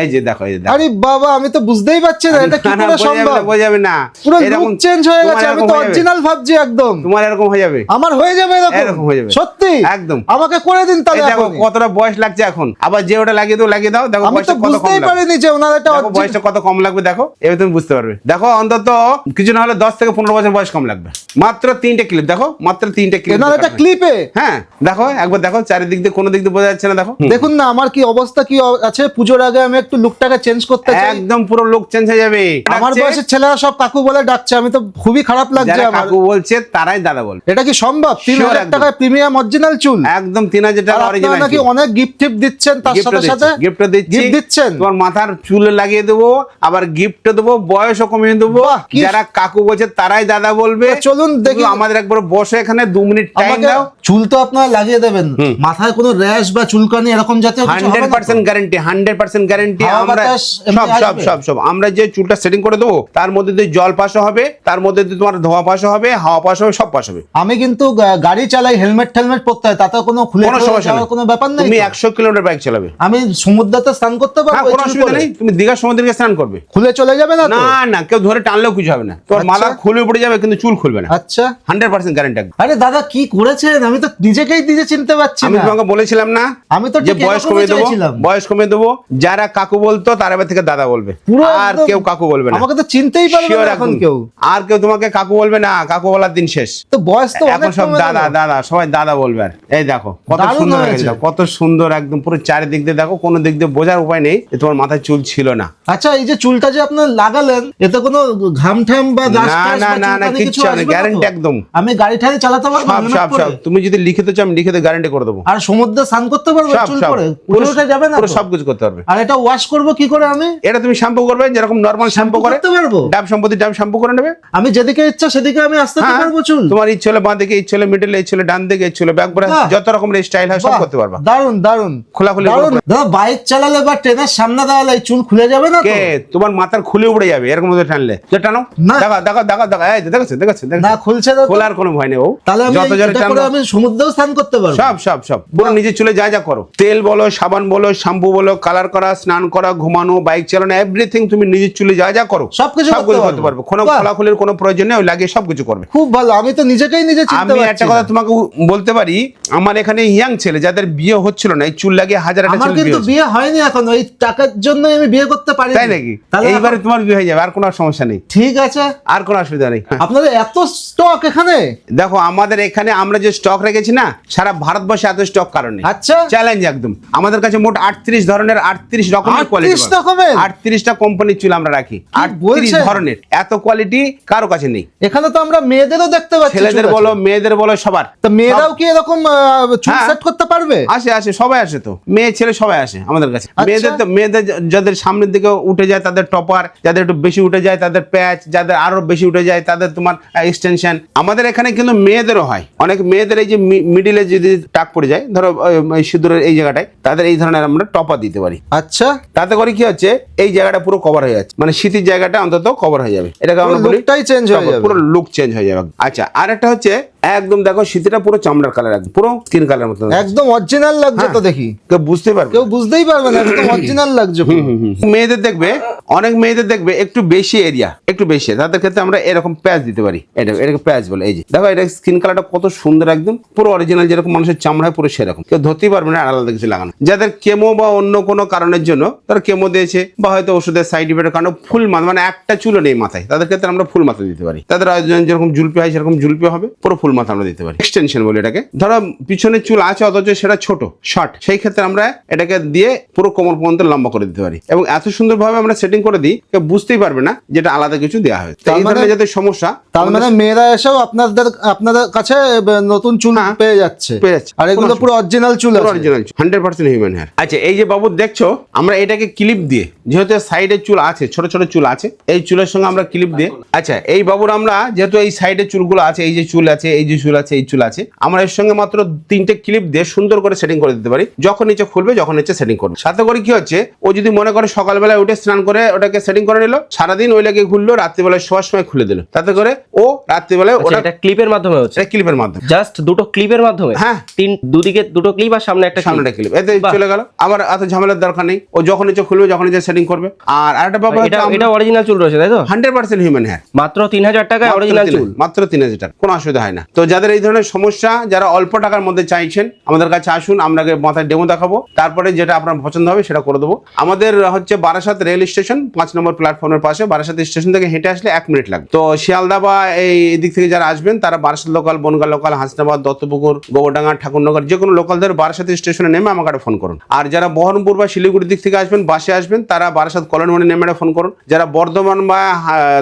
এই যে দেখো এই যে আরে বাবা আমি তো বুঝতেই পারছি না এটা কি না, না, করে সম্ভব না, বোঝা যাবে না। পুরো এরকম চেঞ্জ হয়ে গেছে আমি তো অরিজিনাল ভাবছি একদম। তোমার এরকম হয়ে যাবে। আমার হয়ে যাবে এরকম। এরকম হয়ে যাবে। সত্যি? একদম। আমাকে করে দিন তাহলে দেখো কতটা বয়স লাগছে এখন। আবার যে ওটা লাগিয়ে দাও লাগিয়ে দাও দেখো কত কম বুঝতেই লাগবে। পারিনি যে ওনার একটা বয়সটা কত কম লাগবে দেখো। এবার তুমি বুঝতে পারবে। দেখো অন্তত কিছু না হলে দশ থেকে পনেরো বছর বয়স কম লাগবে। মাত্র তিনটে ক্লিপ দেখো মাত্র তিনটে ক্লিপ এনার একটা ক্লিপে হ্যাঁ দেখো একবার দেখো চারিদিক দিয়ে কোনো দিক দিয়ে বোঝা যাচ্ছে না দেখো। দেখুন না আমার কি অবস্থা কি আছে? পুজোর আগে আমি একটু লুকটাকে চেঞ্জ করতে চাই। একদম পুরো লোক চেঞ্জ হয়ে যাবে। আমার বয়সের ছেলেরা সব কাকু বলে ডাকছে আমি তো খুবই খারাপ লাগছে আমার। কাকু বলছে তারাই দাদা বল। এটা কি সম্ভব? তিন Sure, হাজার একদম। টাকায় প্রিমিয়াম অরিজিনাল চুল? একদম তিন হাজার আর টাকা অরিজিনাল নাকি অনেক গিফট টিপ দিচ্ছেন তার সাথে সাথে? গিফট দিচ্ছি। Gift দিচ্ছেন? তোমার মাথার চুলে লাগিয়ে দেবো আবার গিফট দেবো বয়সও কমিয়ে দেবো। যারা কাকু বলছে তারাই দাদা বলবে। চলুন দেখি। আমাদের একবার বসে এখানে দু মিনিট টাইম দাও। চুল তো আপনারা লাগিয়ে দেবেন। মাথায় কোনো র্যাশ বা চুলকানি এরকম জাতীয় কিছু হবে হান্ড্রেড না তো? Percent guarantee hundred percent guarantee আমরা সব সব সব সব। আমরা যে চুলটা সেটিং করে দেবো তার মধ্যে দিয়ে জল পাশও হবে তার মধ্যে দিয়ে তোমার ধোয়া পাশও হবে হাওয়া পাশ হবে সব পাশ হবে। আমি কিন্তু গাড়ি চালাই হেলমেট টেলমেট পরতে হয় তাতে কোনো খুলে কোনো সমস্যা নেই। কোনো ব্যাপার নেই তুমি তো? একশো কিলোমিটার বাইক চালাবে। আমি সমুদ্রতে স্নান করতে পারব কোনো অসুবিধা নেই। তুমি দীঘা সমুদ্রে স্নান করবে। খুলে চলে যাবে না না না কেউ ধরে টানলেও কিছু হবে না। তোমার আচ্ছা। মাথা খুলে পড়ে যাবে কিন্তু চুল খুলবে না। আচ্ছা। হান্ড্রেড পার্সেন্ট গ্যারান্টি আরে দাদা কি করেছেন? আমি তো নিজেকেই নিজে চিনতে পারছি আমি তোমাকে বলেছিলাম না আমি তো যে বয়স কমিয়ে দেবো বয়স কমিয়ে দেবো। যারা কাকু বলতো তার এবার থেকে দাদা বলবে। আর কেউ কাকু বলবে না। আমাকে তো চিনতেই পারবে না এখন কেউ। আর কেউ তোমাকে কাকু বলবে না কাকু বলার দিন শেষ। তো বয়স তো এখন সব দাদা দাদা সবাই দাদা বলবে আর। এই দেখো কত সুন্দর হয়েছে। কত সুন্দর একদম পুরো চারিদিক দিয়ে দেখো কোনো দিক দিয়ে বোঝার উপায় নেই যে তোমার মাথায় চুল ছিল না। আচ্ছা এই যে চুলটা যে আপনার লাগালেন এতে কোনো ঘাম ঠাম বা দাস না, না, না, না, কিচ্ছু কিছু না, guarantee একদম। আমি গাড়ি ঠাড়ি চালাতে পারব সব সব সব। তুমি যদি লিখিতে চাও আমি লিখিতে গ্যারান্টি করে দেবো। আর সমুদ্রে স্নান করতে পারব চুল পুরো? উঠে যাবে না পুরো? সব কিছু করতে পারবে। আর এটা ওয়াশ করব কি করে আমি? এটা তুমি শ্যাম্পু করবে যেরকম নর্মাল শ্যাম্পু করে। করতে পারব? ডাব সম্পত্তি ডাব শ্যাম্পু করে নেবে। আমি যেদিকে ইচ্ছা সেদিকে আমি আসতে হ্যাঁ, পারব চুল। তোমার ইচ্ছে হলে বাঁ দিকে ইচ্ছে হলে মিডলে ইচ্ছে হলে ডান দিকে ইচ্ছে হলে ব্যাক ব্রাশ যত রকমের স্টাইল হয় সব করতে পারবা। দারুণ দারুণ করে- দাদা বাইক চালালে বা ট্রেনের সামনে দাঁড়ালে চুল খুলে যাবে না কে? তোমার মাথার খুলে উড়ে যাবে এরকম টানলে। যে টানো। দেখো দেখো দেখো দেখো। এই দেখেছ না খুলছে তো? খোলার কোনো ভয় নেই ও। তাহলে আমি যত জোরে টানবো আমি সমুদ্রেও স্নান করতে পারব। সব সব সব। পুরো নিজের চুলে যা যা করো। তেল বলো সাবান বলো শ্যাম্পু বলো কালার করা স্নান করা ঘুমানো বাইক চালানো এভরিথিং তুমি নিজের চুলে যা যা করো সবকিছু সব করতে পারব। কোনো খোলাখুলির কোনো প্রয়োজন নেই ওই লাগিয়ে সব কিছু করবে। খুব ভালো। আমি তো নিজেকেই নিজে চিনতে আমি একটা কথা তোমাকে বলতে পারি আমার এখানে ইয়াং ছেলে যাদের বিয়ে হচ্ছিল না এই চুল লাগিয়ে হাজার একটা আমার কিন্তু বিয়ে হয়নি এখন ওই টাকার জন্য আমি বিয়ে করতে পারি তাই নাকি? এইবারে তোমার বিয়ে হয়ে যাবে আর কোনো সমস্যা নেই। ঠিক আছে। আর কোনো অসুবিধা নেই। আপনাদের এত স্টক এখানে? দেখো আমাদের এখানে আমরা যে স্টক রেখেছি না সারা ভারতবর্ষে এত স্টক কারণে আচ্ছা। চ্যালেঞ্জ একদম। আমাদের কাছে মোট আটত্রিশ ধরনের আটত্রিশ রকমের 38 কোয়ালিটি রকমের? আটত্রিশটা কোম্পানির চুল আমরা রাখি। আটত্রিশ বলছেন? ধরনের। এত কোয়ালিটি কারও কাছে নেই। এখানে তো আমরা মেয়েদেরও দেখতে পাচ্ছি ছেলেদের বলো মেয়েদের বলো সবার। তো মেয়েরাও কি এরকম চুল হ্যাঁ। সেট করতে পারবে? আসে আসে সবাই আসে তো। মেয়ে ছেলে সবাই আসে আমাদের কাছে। আচ্ছা। মেয়েদের তো মেয়েদের যাদের সামনের দিকে উঠে যায় তাদের টপার যাদের একটু বেশি উঠে যায় তাদের প্যাচ যাদের আরও বেশি উঠে যায় তাদের তোমার এক্সটেনশন আমাদের এখানে কিন্তু মেয়েদেরও হয়। অনেক মেয়েদের এই যে মিডিলে যদি টাক পড়ে যায় ধরো সিঁদুরের এই জায়গাটায় তাদের এই ধরনের আমরা টপার দিতে পারি। আচ্ছা। তাতে করে কি হচ্ছে? এই জায়গাটা পুরো কভার হয়ে যাচ্ছে। মানে শীতের জায়গাটা অন্তত কভার হয়ে যাবে। এটাকে আমরা বলি change হয়ে যাবে। পুরো লুক চেঞ্জ হয়ে যাবে। আচ্ছা আর একটা হচ্ছে একদম দেখো শীতেটা পুরো চামড়ার কালার একদম পুরো স্কিন কালার মতো একদম অরিজিনাল লাগছে হ্যাঁ। তো দেখি। কেউ বুঝতে পারবে কেউ বুঝতেই পারবে না একদম অরিজিনাল লাগছে। মেয়েদের দেখবে অনেক মেয়েদের দেখবে একটু বেশি এরিয়া একটু বেশি। তাদের ক্ষেত্রে আমরা এরকম প্যাচ দিতে পারি। এটা এটাকে প্যাচ বলে এই যে। দেখো এটা স্কিন কালারটা কত সুন্দর একদম। পুরো অরিজিনাল যেরকম মানুষের চামড়া হয় পুরো সেরকম। কেউ ধরতেই পারবে না আলাদা কিছু লাগানো। যাদের কেমো বা অন্য কোনো কারণের জন্য তারা কেমো দিয়েছে বা হয়তো ওষুধের সাইড ইফেক্টের কারণে ফুল মাথা মানে একটা চুলও নেই মাথায়। তাদের ক্ষেত্রে আমরা ফুল মাথা দিতে পারি। তাদের যেরকম জুলপি হয় সেরকম জুলপি হবে পুরো ফুল মাথা আমরা দিতে পারি। এক্সটেনশন বলে এটাকে। ধরো পিছনে চুল আছে অথচ সেটা ছোট শর্ট সেই ক্ষেত্রে আমরা এটাকে দিয়ে পুরো কোমর পর্যন্ত লম্বা করে দিতে পারি। এবং এত সুন্দরভাবে আমরা সেটিং করে দিই বুঝতেই পারবে না যেটা আলাদা কিছু দেওয়া হয় এই মানে- ধরনের যাদের সমস্যা তার মানে মেয়েরা এসেও আপনাদের আপনাদের কাছে নতুন চুল হ্যাঁ, পেয়ে যাচ্ছে। পেয়ে যাচ্ছে। আর এগুলো পুরো অরিজিনাল চুল আছে। Original hundred percent human hair আচ্ছা এই যে বাবু দেখছ আমরা এটাকে ক্লিপ দিয়ে যেহেতু সাইডে চুল আছে ছোট ছোট চুল আছে এই চুলের সঙ্গে আমরা ক্লিপ দিয়ে আচ্ছা। এই বাবুর আমরা যেহেতু এই সাইডে চুলগুলো আছে এই যে চুল আছে এই যে চুল আছে এই চুল আছে আমরা এর সঙ্গে মাত্র তিনটে ক্লিপ দিয়ে সুন্দর করে সেটিং করে দিতে পারি। যখন নিচে খুলবে যখন নিচে সেটিং করবে। সাথে করে কি হচ্ছে ও যদি মনে করে সকালবেলায় উঠে স্নান করে ওটাকে সেটিং করে নিল সারাদিন ওই লাগে ঘুরলো রাত্রিবেলায় শোয়ার সময় খুলে দিল। তাতে করে ও রাত্রিবেলায় আচ্ছা, ওটা ক্লিপের মাধ্যমে হচ্ছে? এটা ক্লিপের মাধ্যমে। জাস্ট দুটো ক্লিপের মাধ্যমে? হ্যাঁ। তিন দুদিকে দুটো ক্লিপ আর সামনে একটা সামনে ক্লিপ ক্লিপ এতে চলে গেল। আমার এত ঝামেলার দরকার নেই। ও যখন ইচ্ছে খুলবে যখন ইচ্ছে সেটিং করবে। আর আরেকটা ব্যাপার এটা এটা অরিজিনাল চুল রয়েছে তাই তো? হান্ড্রেড পার্সেন্ট হিউম্যান হেয়ার মাত্র তিন হাজার টাকায় অরিজিনাল চুল? মাত্র তিন হাজার টাকা। কোনো অসুবিধা হয় না। তো যাদের এই ধরনের সমস্যা, যারা অল্প টাকার মধ্যে চাইছেন, আমাদের কাছে আসুন, আমরা মাথায় ডেমো দেখাবো। তারপরে যেটা আপনার পছন্দ হবে, সেটা করে দেবো। আমাদের হচ্ছে বারাসাত রেল স্টেশন, পাঁচ নম্বর প্ল্যাটফর্মের পাশে। বারাসাত স্টেশন থেকে হেঁটে আসলে এক মিনিট লাগবে। তো শিয়ালদা বা এই দিক থেকে যারা আসবেন, তারা বারাসাত লোকাল বনগা লোকাল হাসনাবাদ, দত্তপুকুর গোবরডাঙ্গা ঠাকুরনগর, যে কোনো লোকালদের বারাসাত স্টেশনে নেমে আমাকে ফোন করুন। আর যারা বহরমপুর বা শিলিগুড়ির দিক থেকে আসবেন, বাসে আসবেন, তারা বারাসাত কলোনি নেমে ফোন করুন। যারা বর্ধমান বা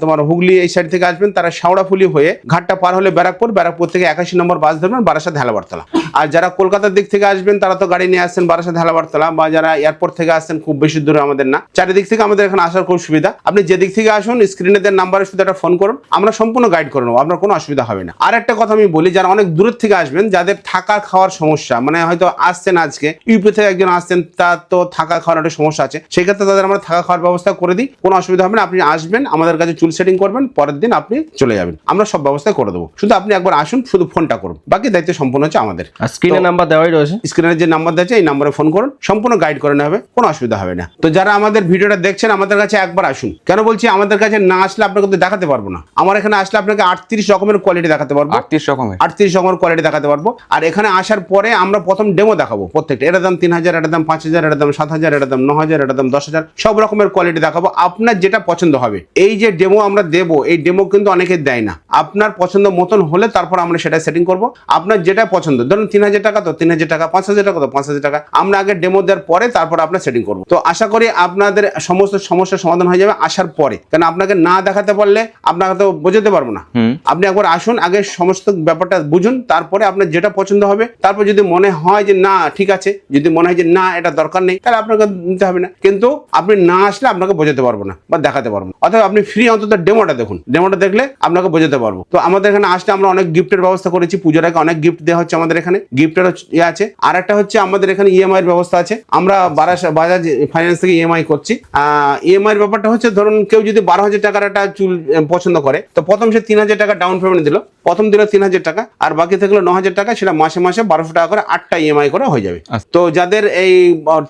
তোমার হুগলি এই সাইড থেকে আসবেন, তারা শাওড়াফুলি হয়ে ঘাটটা পার হলে ব্যারাকপুর ব্যারাকপুর থেকে একাশি নম্বর বাস ধরবেন, বারাসাত হেলাবারতলা আর যারা কলকাতার দিক থেকে আসবেন, তারা তো গাড়ি নিয়ে আসছেন বারাসাত হেলাবারতলা বা যারা এয়ারপোর্ট থেকে আসছেন, খুব বেশি দূরে আমাদের না। চারিদিক থেকে আমাদের এখানে আসার খুব সুবিধা। আপনি যে দিক থেকে আসুন স্ক্রিনে দেন নাম্বারে শুধু একটা ফোন করুন। আমরা সম্পূর্ণ গাইড করে নেব, আপনার কোনো অসুবিধা হবে না। আর একটা কথা আমি বলি, যারা অনেক দূরের থেকে আসবেন, যাদের থাকা খাওয়ার সমস্যা মানে হয়তো আসছেন আজকে ইউপি থেকে একজন আসছেন, তার তো থাকা খাওয়ার একটা সমস্যা আছে। সেই ক্ষেত্রে তাদের আমরা থাকা খাওয়ার ব্যবস্থা করে দিই, কোনো অসুবিধা হবে না। আপনি আসবেন, আমাদের কাছে চুল সেটিং করবেন, পরের দিন আপনি চলে যাবেন। আমরা সব ব্যবস্থা করে দেবো। শুধু আপনি একবার আসুন শুধু ফোনটা করুন। বাকি দায়িত্ব সম্পূর্ণ হচ্ছে আমাদের। স্ক্রিনে নাম্বার দেওয়াই রয়েছে। স্ক্রিনের যে নাম্বার দিয়েছে এই নাম্বারে ফোন করুন। সম্পূর্ণ গাইড করে নেওয়া হবে কোনো অসুবিধা হবে না। তো যারা আমাদের ভিডিওটা দেখছেন আমাদের কাছে একবার আসুন। কেন বলছি আমাদের কাছে না আসলে আপনাকে তো দেখাতে পারব না। আমার এখানে আসলে আপনাকে আটত্রিশ রকমের কোয়ালিটি দেখাতে পারব। আটত্রিশ রকমের? আটত্রিশ রকমের কোয়ালিটি দেখাতে পারব। আর এখানে আসার পরে আমরা প্রথম ডেমো দেখাবো প্রত্যেকটা। এটার দাম তিন হাজার এটার দাম পাঁচ হাজার এটার দাম সাত হাজার এটার দাম ন হাজার এটার দাম দশ হাজার সব রকমের কোয়ালিটি দেখাবো। আপনার যেটা পছন্দ হবে। এই যে ডেমো আমরা দেবো এই ডেমো কিন্তু অনেকে দেয় না। আপনার পছন্দ মতন হলে তারপর আমরা সেটা সেটিং করব। আপনার যেটা পছন্দ ধরুন তিন হাজার টাকা তো তিন হাজার টাকা পাঁচ হাজার টাকা তো পাঁচ হাজার টাকা। আমরা আগে ডেমো দেওয়ার পরে তারপর আপনার সেটিং করব। তো আশা করি আপনাদের সমস্ত সমস্যার সমাধান হয়ে যাবে আসার পরে। কারণ আপনাকে না দেখাতে পারলে আপনাকে তো বোঝাতে পারব না। আপনি একবার আসুন আগে সমস্ত ব্যাপারটা বুঝুন তারপরে আপনার যেটা পছন্দ হবে। তারপর যদি মনে হয় যে না ঠিক আছে যদি মনে হয় যে না এটা দরকার নেই তাহলে আপনাকে নিতে হবে না। কিন্তু আপনি না আসলে আপনাকে বোঝাতে পারব না বা দেখাতে পারব না। অথবা আপনি ফ্রি অন্তত ডেমোটা দেখুন। ডেমোটা দেখলে আপনাকে বোঝাতে পারব। তো আমাদের এখানে আসলে আমরা অনেক গিফটের ব্যবস্থা করেছি, পুজোর আগে অনেক গিফট দেওয়া হচ্ছে আমাদের এখানে গিফটের ইয়ে আছে। আর একটা হচ্ছে আমাদের এখানে ইএমআই এর ব্যবস্থা আছে। আমরা বাজাজ ফাইন্যান্স থেকে ইএমআই করছি। ইএমআই এর ব্যাপারটা হচ্ছে, ধরুন কেউ যদি বারো হাজার টাকার একটা চুল পছন্দ করে, তো প্রথম সে তিন হাজার টাকা ডাউন পেমেন্ট দিল। প্রথম দিল তিন হাজার টাকা আর বাকি থাকল ন হাজার টাকা সেটা মাসে মাসে বারোশো টাকা করে আটটা ইএমআই করে হয়ে যাবে। আচ্ছা। তো যাদের এই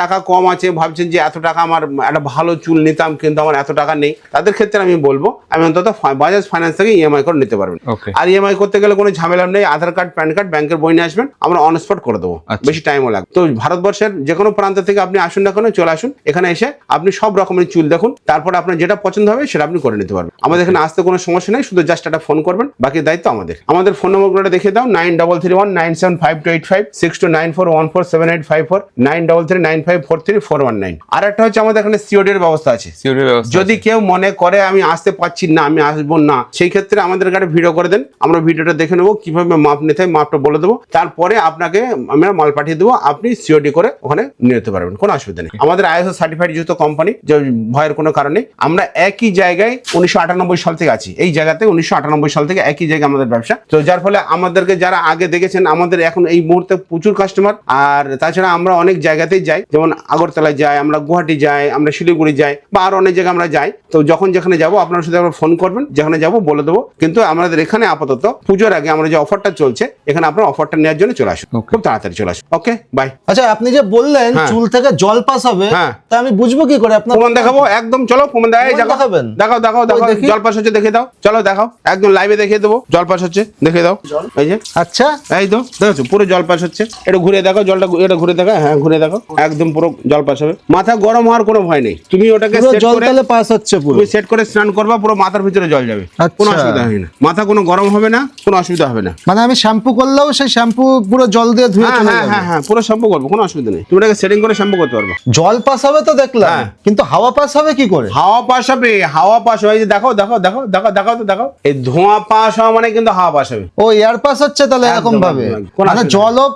টাকা কম আছে ভাবছেন যে এত টাকা আমার একটা ভালো চুল নিতাম কিন্তু আমার এত টাকা নেই তাদের ক্ষেত্রে আমি বলব আমি অন্তত বাজাজ ফাইন্যান্স থেকে ইএমআই করে নিতে পারবেন। আর ইএমআই করতে গেলে কোনো ঝামেলা নেই আধার কার্ড প্যান কার্ড ব্যাংকের বই নিয়ে আসবেন আমরা অন স্পট করে দেবো আচ্ছা। বেশি টাইমও লাগবে। তো ভারতবর্ষের যে কোনো প্রান্ত থেকে আপনি আসুন না কেন চলে আসুন এখানে এসে আপনি সব রকমের চুল দেখুন তারপর আপনার যেটা পছন্দ হবে সেটা আপনি করে নিতে পারবেন। আমাদের এখানে আসতে কোনো সমস্যা নেই শুধু জাস্ট একটা ফোন করবেন বাকি দায়িত্ব আমাদের। আমাদের আমাদের ফোন নম্বরগুলো দেখে দাও nine double three one nine seven five two eight five six two nine four one four seven eight five four nine double three nine five four three four one nine আর একটা হচ্ছে আমাদের এখানে সিওডির ব্যবস্থা আছে। ব্যবস্থা যদি কেউ মনে করে আমি আসতে পারছি না আমি আসব না সেই ক্ষেত্রে আমাদের কাছে ভিডিও করে দেন। আমরা ভিডিওটা দেখে নেব কীভাবে মাপ নিতে হয় মাপটা বলে দেবো। তারপরে আপনাকে আমরা মাল পাঠিয়ে দেবো আপনি সিওডি করে ওখানে নিয়ে যেতে পারবেন কোনো অসুবিধা নেই। আমাদের আইএসও সার্টিফাইড যেহেতু কোম্পানি যে ভয়ের কোনো কারণে আমরা একই জায়গায় উনিশশো আটানব্বই সাল থেকে আছি। এই জায়গাতে উনিশশো আটানব্বই সাল থেকে একই জায়গায় আমাদের ব্যবসা। তো যার ফলে আমাদেরকে যারা আগে দেখেছেন আমাদের এখন এই মুহূর্তে প্রচুর কাস্টমার আর তাছাড়া আমরা অনেক জায়গাতেই যাই। যেমন আগরতলায় যাই আমরা গুয়াহাটি যাই আমরা শিলিগুড়ি যাই বা আরও অনেক জায়গায় আমরা যাই। তো যখন যেখানে যাব আপনার সাথে আমরা ফোন করবেন। যেখানে যাব বলে দেবো। কিন্তু আমাদের এখানে আপাতত পুজোর আগে আমরা যে অফারটা চলছে এখানে আপনার অফারটা নেওয়ার জন্য চলে আসুন। খুব তাড়াতাড়ি চলে আসুন। ওকে বাই আচ্ছা আপনি যে বললেন হ্যাঁ। চুল থেকে জল পাস হবে হ্যাঁ। তা আমি বুঝব কি করে? আপনার প্রমাণ দেখাবো? একদম চলো প্রমাণ দেখাবেন? দেখাও দেখাও দেখাও। জল পাস হচ্ছে দেখে দাও। চলো দেখাও। একদম লাইভে দেখিয়ে দেবো। জল পাস হচ্ছে দেখে দাও। এই যে। আচ্ছা। এই তো দেখেছ পুরো জল পাস হচ্ছে। এটা ঘুরে দেখো জলটা এটা ঘুরে দেখো হ্যাঁ ঘুরে দেখো একদম পুরো জল পাস হবে। মাথা গরম হওয়ার কোনো ভয় নেই। তুমি ওটাকে জল তাহলে পাস হচ্ছে পুরো। তুমি সেট করে স্নান করবা পুরো মাথার ভিতরে জল যাবে। কোনো আচ্ছা। অসুবিধা হয় না। মাথা কোনো গরম হবে না কোনো অসুবিধা হবে না। মানে আমি শ্যাম্পু করলেও সেই শ্যাম্পু পুরো জল দিয়ে ধুয়ে হ্যাঁ চলে হ্যাঁ যাবে। হ্যাঁ হ্যাঁ পুরো শ্যাম্পু করব কোনো অসুবিধা নেই। তুমি এটাকে সেটিং করে শ্যাম্পু করতে পারবে। জল পাস হবে তো দেখলাম হ্যাঁ। কিন্তু হাওয়া পাস হবে কি করে? হাওয়া পাস হবে হাওয়া পাস হয় যে দেখো দেখো দেখো দেখো দেখো তো দেখো। এই ধোঁয়া পাস হওয়া মানে কিন্তু হাওয়া পাস হবে ও এয়ার পাস হচ্ছে তাহলে এরকম ভাবে? মানে জলও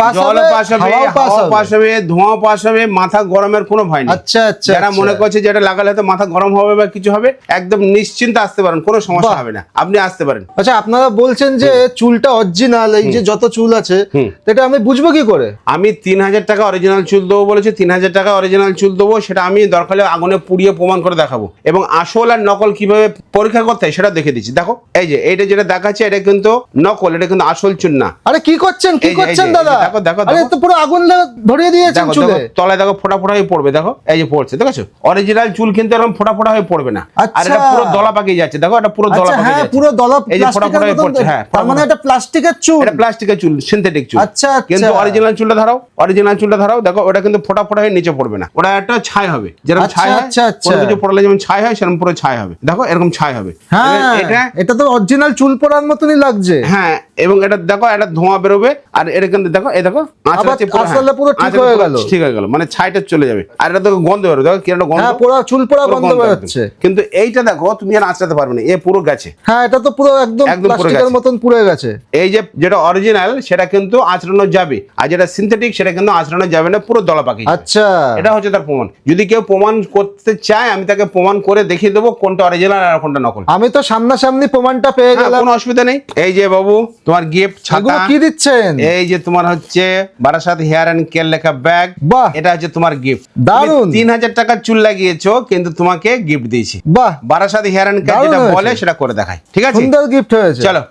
পাস হবে হাওয়া পাস হবে। ধোঁয়া পাস হবে মাথা গরমের কোনো ভয় নেই। আচ্ছা আচ্ছা যারা আচ্ছা। মনে করছে যেটা লাগালে হয়তো মাথা গরম হবে বা কিছু হবে একদম নিশ্চিন্তে আসতে পারেন কোনো সমস্যা হবে না। আপনি আসতে পারেন। আচ্ছা আপনারা বলছেন যে চুলটা অরিজিনাল এই যে যত চুল আছে এটা আমি বুঝব কি করে? আমি তিন হাজার টাকা অরিজিনাল চুল দেবো বলেছি তিন হাজার টাকা অরিজিনাল চুল দেবো সেটা আমি দরকার আগুনে পুড়িয়ে প্রমাণ করে দেখাবো। এবং আসল আর নকল কীভাবে পরীক্ষা করতে হয় সেটা দেখে দিচ্ছি। দেখো এই যে এইটা যেটা দেখাচ্ছে এটা কিন্তু নকল এটা কিন্তু আসল চুল না আরে কি করছেন? কি করছেন দাদা? দেখো, দেখো, আরে তো পুরো আগুন ধরিয়ে দিয়েছেন চুলে। তলায় দেখো ফোটা ফোটা হয়ে পড়বে দেখো এই যে পড়ছে দেখো অরিজিনাল চুল কিন্তু এরকম ফোটা ফোটা হয়ে পড়বে না। আর এটা আচ্ছা। পুরো দলা পাকিয়ে যাচ্ছে দেখো এটা পুরো দলা আচ্ছা পাকিয়ে হ্যাঁ যাচ্ছে। পুরো দলা এই যে ফোটা ফোটা হয়ে পড়ছে হ্যাঁ তার মানে এটা প্লাস্টিকের চুল। এটা প্লাস্টিকের চুল সিনথেটিক চুল। আচ্ছা, আচ্ছা। কিন্তু অরিজিনাল চুলটা ধরাও অরিজিনাল চুলটা ধরাও দেখো ওটা কিন্তু ফোটা ফোটা হয়ে নিচে পড়বে না। ওটা একটা ছাই হবে যেরকম ছাই হয় আচ্ছা। কোনো কিছু পড়লে যেমন ছাই হয় সেরকম পুরো ছাই হবে। দেখো এরকম ছাই হবে। হ্যাঁ এটা এটা তো অরিজিনাল চুল পড়ার মতনই লাগছে। হ্যাঁ এবং এটা দেখো এটা ধোঁয়া বেরোবে আর এটা কিন্তু দেখো এই দেখো পুরো, হ্যাঁ, পুরো ঠিক হয়ে পুরো গেল। ঠিক হয়ে গেল মানে ছাইটা চলে যাবে। আর এটা দেখো গন্ধ বেরো দেখো কি একটা গন্ধ। হ্যাঁ পুরো চুল পড়া পুরো গন্ধ বেরোচ্ছে। কিন্তু এইটা দেখো তুমি আর আঁচড়াতে পারবে না এ পুরো গেছে। হ্যাঁ এটা তো পুরো একদম প্লাস্টিকের মতন পুড়ে গেছে। এই যে যেটা অরিজিনাল সেটা কিন্তু আঁচড়ানো যাবে। আর যেটা সিনথেটিক সেটা কিন্তু আঁচড়ানো যাবে না পুরো দলা পাখি আচ্ছা। এটা হচ্ছে তার প্রমাণ। যদি কেউ প্রমাণ করতে চায় আমি তাকে প্রমাণ করে দেখিয়ে দেবো কোনটা অরিজিনাল আর কোনটা নকল। আমি তো সামনাসামনি প্রমাণটা পেয়ে হ্যাঁ, গেলাম। কোনো অসুবিধা নেই। এই যে বাবু তোমার গিফট ছাতা কি দিচ্ছেন? এই যে তোমার হচ্ছে বারাসাত হেয়ার এন্ড কেয়ার লেখা ব্যাগ বাহ। এটা হচ্ছে তোমার গিফট দারুণ তিন হাজার টাকা চুল লাগিয়েছো কিন্তু তোমাকে গিফট দিয়েছি। বাহ। বারাসাত হেয়ার এন্ড কেয়ার যেটা বলে সেটা করে দেখাই ঠিক আছে? সুন্দর গিফট হয়েছে। চলো।